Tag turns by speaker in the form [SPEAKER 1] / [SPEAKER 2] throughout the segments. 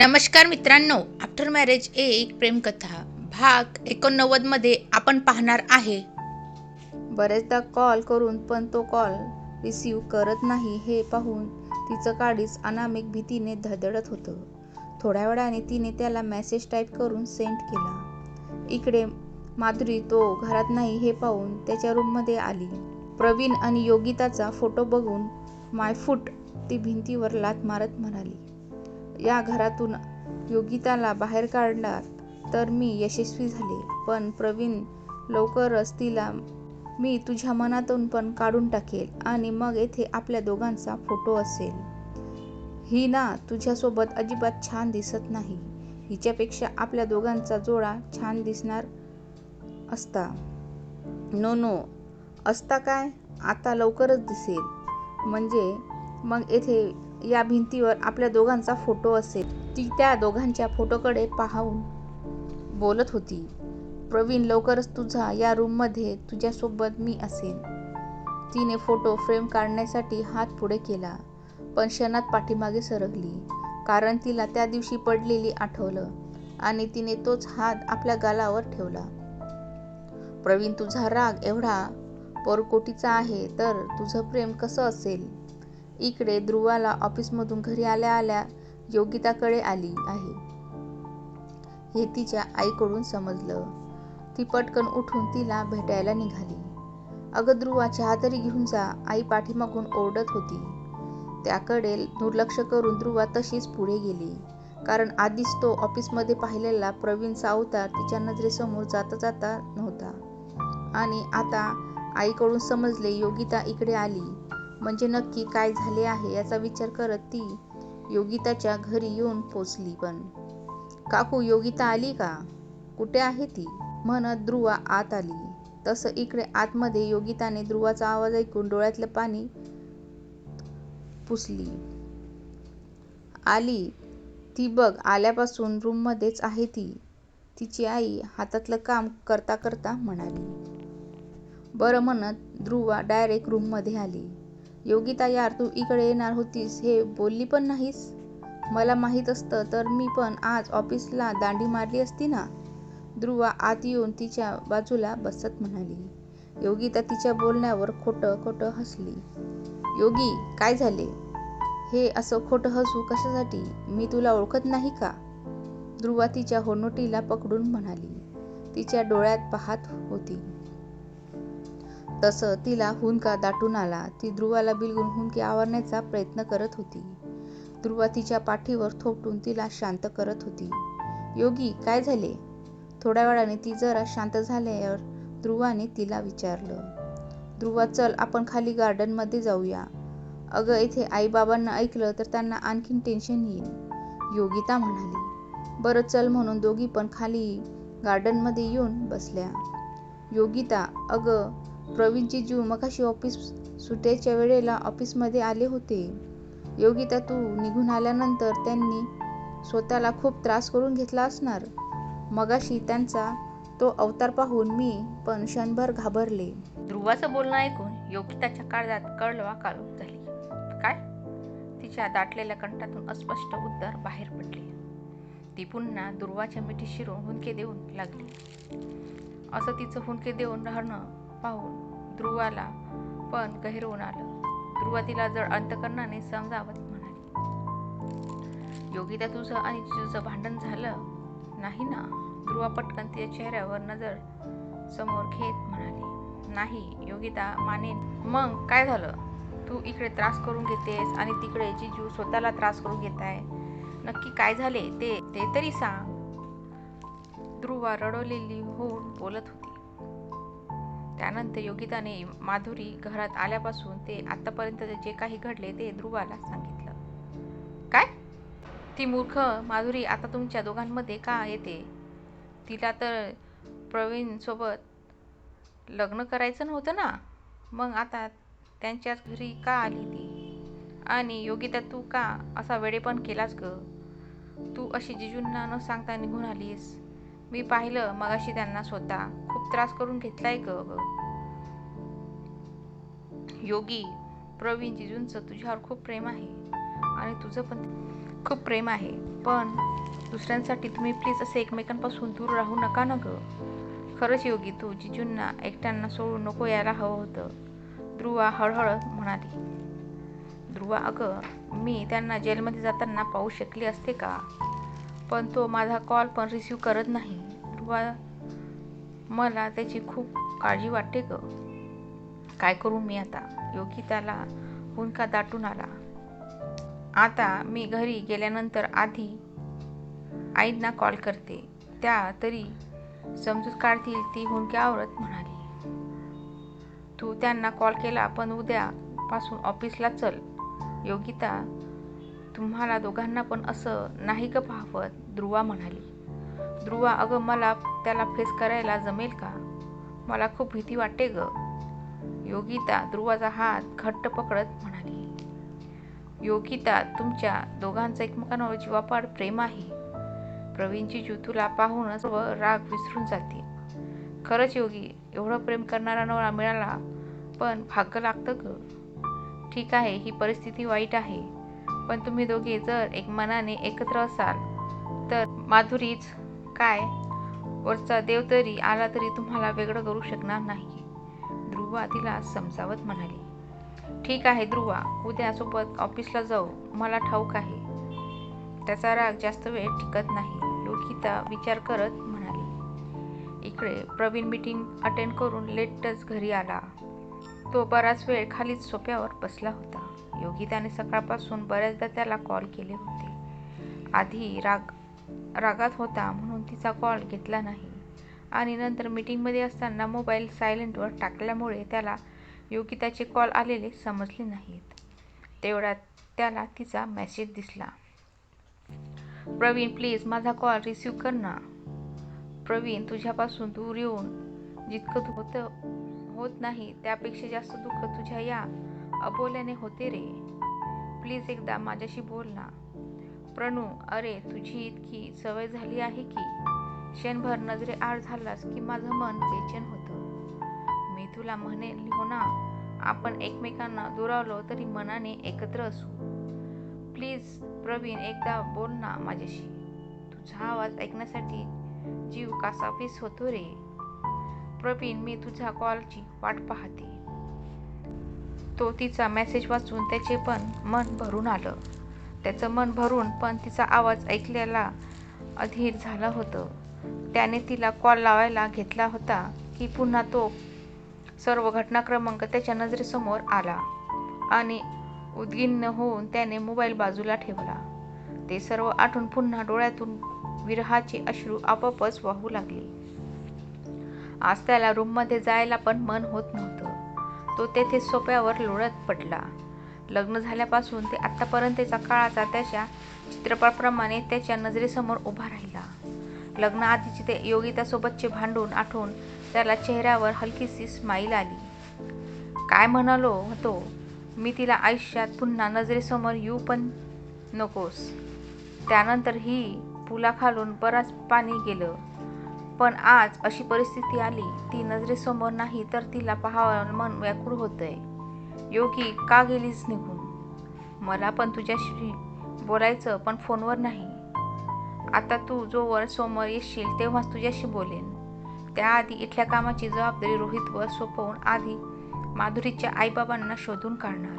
[SPEAKER 1] नमस्कार मित्रांनो after marriage एक प्रेमकथा. भाग एकोणनव्वदमध्ये आपण पाहणार आहे.
[SPEAKER 2] बरेचदा कॉल करून पण तो कॉल रिसीव करत नाही हे पाहून तिचं काडीच अनामिक भीतीने धडधडत होतं. थोड्या वेळाने तिने त्याला मेसेज टाईप करून सेंड केला. इकडे माधुरी तो घरात नाही हे पाहून त्याच्या रूममध्ये आली. प्रवीण आणि योगिताचा फोटो बघून माय फूट ती भिंतीवर लात मारत म्हणाली. या घरातून योगिताला बाहेर काढणार तर मी यशस्वी झाले. पण प्रवीण लवकरच तिला मी तुझ्या मनातून पण काढून टाकेल आणि मग येथे आपल्या दोघांचा फोटो असेल. ही ना तुझ्यासोबत अजिबात छान दिसत नाही. हिच्यापेक्षा आपल्या दोघांचा जोडा छान दिसणार असता. No no. असता काय? आता लवकरच दिसेल. म्हणजे मग येथे या भिंतीवर आपल्या दोघांचा फोटो असेल. ती त्या दोघांच्या फोटोकडे पाहून बोलत होती प्रवीण लवकरच तुझा या रूममध्ये तुझ्यासोबत मी असेन. तिने फोटो फ्रेम काढण्यासाठी हात पुढे केला पण क्षणात पाठीमागे सरकली कारण तिला त्या दिवशी पडलेली आठवलं आणि तिने तोच हात आपल्या गालावर ठेवला. प्रवीण तुझा राग एवढा पोरकोटीचा आहे तर तुझं प्रेम कसं असेल? इकडे ध्रुवाला ऑफिसमधून घरी आल्या आल्या योगिताकडे आली आहे. हे तिच्या आईकडून समजलं. ती पटकन उठून तिला भेटायला निघाली. अगं ध्रुवा चहा तरी घेऊन जा आई पाठीमागून ओरडत होती. त्याकडे दुर्लक्ष करून ध्रुवा तशीच पुढे गेली. कारण आधीच तो ऑफिसमध्ये पाहिलेला प्रवीणचा अवतार तिच्या नजरेसमोर जाता जाता नव्हता. आणि आता आईकडून समजले योगिता इकडे आली. म्हणजे नक्की काय झाले आहे याचा विचार करत ती योगिताच्या घरी येऊन पोचली पण. काकू योगिता आली का? कुठे आहे ती? म्हणत ध्रुवा आत आली. तसं इकडे आतमध्ये योगिताने ध्रुवाचा आवाज ऐकून डोळ्यातलं पाणी पुसली. आली? ती बघ आल्यापासून रूममध्येच आहे ती. तिची आई हातातलं काम करता करता म्हणाली. बरं म्हणत ध्रुवा डायरेक्ट रूममध्ये आली. योगिता यार तू इकडे येणार होतीस हे बोलली पण नाहीस? मला माहीत असतं तर मी पण आज ऑफिसला दांडी मारली असती ना? ध्रुवा आत येऊन तिच्या बाजूला बसत म्हणाली. योगिता तिच्या बोलण्यावर खोटं खोटं हसली. योगी काय झाले? हे असं खोटं हसू कशासाठी? मी तुला ओळखत नाही का? ध्रुवा तिच्या होनोटीला पकडून म्हणाली. तिच्या डोळ्यात पाहत होती. तसं तिला हुंदका दाटून आला. ती ध्रुवाला बिलगून हुंदके आवरण्याचा प्रयत्न करत होती. ध्रुवा तिच्या पाठीवर थोपटून तिला शांत करत होती. योगी काय झाले? थोड्या वेळाने ती जरा शांत झाल्यावर ध्रुवाने तिला विचारलं. ध्रुवा चल आपण खाली गार्डनमध्ये जाऊया. अगं इथे आईबाबांना ऐकलं तर त्यांना आणखीन टेन्शन येईल. योगिता म्हणाली. बरं चल म्हणून दोघी पण खाली गार्डनमध्ये येऊन बसल्या. योगिता अगं प्रवीणची जीव मगाशी ऑफिस सुटायच्या वेळेला ऑफिसमध्ये आले होते. योगिता तू निघून आल्यानंतर त्यांनी स्वतःला खूप त्रास करून घेतला असणार. मगाशी त्यांचा तो अवतार पाहून मी पण क्षणभर घाबरले.
[SPEAKER 1] ध्रुवाचं बोलणं ऐकून योगिताच्या काळजात कळवा काढून झाली काय? तिच्या दाटलेल्या कंठातून अस्पष्ट उत्तर बाहेर पडले. ती पुन्हा ध्रुवाच्या मिठी शिरून हुंके देऊन लागली. असं तिचं हुंके देऊन राहणं पाहून ध्रुवाला पण गहिरवून आलं ध्रुवा तिला जड अंतकरणाने समजावत म्हणाली योगिता तुझं आणि तुझं भांडण झालं नाही ना? ध्रुवा पटकन तिच्या चेहऱ्यावर नजर समोर घेत म्हणाली नाही योगिता मानेन. मग काय झालं? तू इकडे त्रास करून घेतेस आणि तिकडे जिजू स्वतःला त्रास करून घेत आहे नक्की काय झाले ते ते तरी सांग. ध्रुवा रडवलेली होऊन बोलत होती. त्यानंतर योगिताने माधुरी घरात आल्यापासून ते आतापर्यंत जे काही घडले ते ध्रुवाला सांगितलं. काय? ती मूर्ख माधुरी आता तुमच्या दोघांमध्ये का येते? तिला तर प्रवीणसोबत लग्न करायचं नव्हतं ना? मग आता त्यांच्याच घरी का आली ती? आणि योगिता तू का असा वेडेपण केलास ग? तू अशी जिजूंना न सांगता निघून आलीस मी पाहिलं मगाशी त्यांना स्वतः. खूप त्रास करून घेतलाय ग योगी प्रवीण जिजूंचं तुझ्यावर खूप प्रेम आहे. आणि तुझं पण खूप प्रेम आहे. पण दुसऱ्यांसाठी तुम्ही प्लीज असे एकमेकांपासून दूर राहू नका ना ग. खरंच योगी तू जिजूंना एकट्यांना सोडून नको यायला हवं होतं. ध्रुवा हळहळ म्हणाली. ध्रुवा अगं मी त्यांना जेलमध्ये जाताना पाहू शकली असते का? पण तो माझा कॉल पण रिसीव करत नाही. बाबा मला त्याची खूप काळजी वाटते ग. काय करू मी आता? योगी त्याला हुंका दाटून आला. आता मी घरी गेल्यानंतर आधी आईंना कॉल करते. त्या तरी समजूत काढतील ती हुंक्यावरत म्हणाली. तू त्यांना कॉल केला पण उद्यापासून ऑफिसला चल. योगिता तुम्हाला दोघांना पण असं नाही का पाहवत ध्रुवा म्हणाली. ध्रुवा अगं मला त्याला फेस करायला जमेल का? मला खूप भीती वाटते ग. योगिता ध्रुवाचा हात घट्ट पकडत म्हणाली. योगिता तुमच्या दोघांचं एकमेकांवर जीवापाड प्रेम आहे. प्रवीणची ज्युतूला पाहून पाहूनच व राग विसरून जाते खरंच योगी एवढं प्रेम करणारा नवरा मिळाला पण भाग्य लागतं ग. ठीक आहे ही परिस्थिती वाईट आहे. पण तुम्ही दोघे जर एक मनाने एकत्र असाल तर माधुरीच काय? वरचा देव तरी आला तरी तुम्हाला वेगळं करू शकणार नाही. ध्रुवा तिला समजावत म्हणाली. ठीक आहे ध्रुवा उद्या सोबत ऑफिसला जाऊ. मला ठाऊक आहे. त्याचा राग जास्त वेळ टिकत नाही. लोकिता विचार करत म्हणाली. इकडे प्रवीण मीटिंग अटेंड करून लेटच घरी आला. तो बराच वेळ खालीच सोप्यावर बसला होता. योगिताने सकाळपासून बऱ्याचदा त्याला कॉल केले होते. आधी राग रागात होता म्हणून तिचा कॉल घेतला नाही. आणि नंतर मीटिंगमध्ये असताना मोबाईल सायलेंटवर टाकल्यामुळे त्याला योगिताचे कॉल आलेले समजले नाहीत. तेवढ्यात त्याला तिचा मेसेज दिसला. प्रवीण प्लीज माझा कॉल रिसीव कर ना. प्रवीण तुझ्यापासून दूर येऊन जितकं दु- होत नाही त्यापेक्षा जास्त दुःख तुझ्या या अबोल्याने होते रे. प्लीज एकदा माझ्याशी बोल ना. प्रणू अरे तुझी इतकी सवय झाली आहे की? क्षणभर नजरे आड झालास की माझं मन बेचैन होतं. मी तुला म्हणेल हो ना आपण एकमेकांना दुरावलो तरी मनाने एकत्र असू. प्लीज प्रवीण एकदा बोल ना माझ्याशी. तुझा आवाज ऐकण्यासाठी जीव कासावीस होतो रे. प्रवीण मी तुझ्या कॉलची वाट पाहते. तो तिचा मेसेज वाचून त्याचे पण मन भरून आलं. त्याचं मन भरून पण तिचा आवाज ऐकलेला अधीर झालं होतं. त्याने तिला कॉल लावायला घेतला होता की पुन्हा तो सर्व घटनाक्रमांक त्याच्या नजरेसमोर आला आणि उद्गिन्न होऊन त्याने मोबाईल बाजूला ठेवला. ते सर्व आठवून पुन्हा डोळ्यातून विरहाचे अश्रू आपोआपच वाहू लागले. आज त्याला रूममध्ये जायला पण मन होत नव्हतं. तो तेथे सोप्यावर लोळत पडला. लग्न झाल्यापासून ते आत्तापर्यंतचा काळाचा त्याच्या चित्रपटाप्रमाणे त्याच्या नजरेसमोर उभा राहिला. लग्नाआधीची ते योगितासोबतचे भांडून आठवून त्याला चेहऱ्यावर हलकीशी स्माईल आली. काय म्हणालो होतो? मी तिला आयुष्यात पुन्हा नजरेसमोर येऊ पण नकोस. त्यानंतर ही पुलाखालून बराच पाणी गेलं. पण आज अशी परिस्थिती आली ती नजरेसमोर नाही तर तिला पाहावं मन व्याकुळ होतंय. योगी का गेलीस निघून? मला पण तुझ्याशी बोलायचं पण फोनवर नाही. आता तू जोवर समोर येशील तेव्हाच तुझ्याशी बोलेन. त्याआधी इथल्या कामाची जबाबदारी रोहितवर सोपवून आधी माधुरीच्या आईबाबांना शोधून काढणार.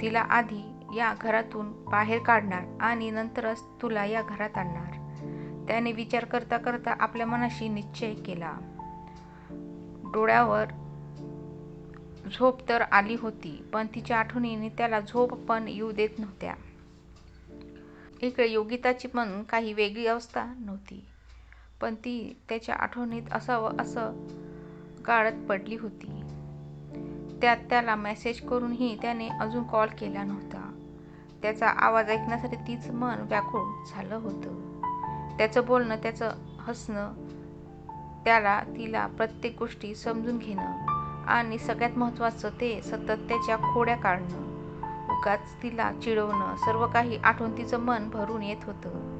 [SPEAKER 1] तिला आधी या घरातून बाहेर काढणार आणि नंतरच तुला या घरात आणणार. त्याने विचार करता करता आपल्या मनाशी निश्चय केला. डोळ्यावर झोप तर आली होती पण तिच्या आठवणीने त्याला झोप पण येऊ देत नव्हत्या. इकडे योगिताची पण काही वेगळी अवस्था नव्हती पण ती त्याच्या आठवणीत असावं असं गाळत पडली होती. त्यात त्याला मेसेज करूनही त्याने अजून कॉल केला नव्हता. त्याचा आवाज ऐकण्यासाठी तीच मन व्याकुळ झालं होतं. त्याचं बोलणं त्याचं हसणं त्याला तिला प्रत्येक गोष्टी समजून घेणं आणि सगळ्यात महत्त्वाचं ते सतत त्याच्या खोड्या काढणं उगाच तिला चिडवणं सर्व काही आठवून तिचं मन भरून येत होतं.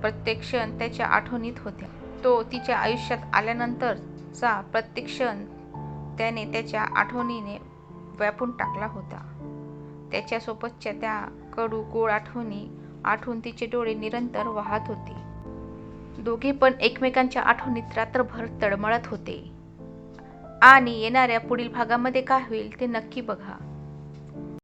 [SPEAKER 1] प्रत्येक क्षण त्याच्या आठवणीत होत्या. तो तिच्या आयुष्यात आल्यानंतरचा प्रत्येक क्षण त्याने त्याच्या आठवणीने व्यापून टाकला होता. त्याच्यासोबतच्या त्या कडू गोड आठवणी आठवून तिचे डोळे निरंतर वाहत होते. दोघे पण एकमेकांच्या आठवणीत रात्रभर तळमळत होते. आणि येणाऱ्या पुढील भागामध्ये काय होईल ते नक्की बघा.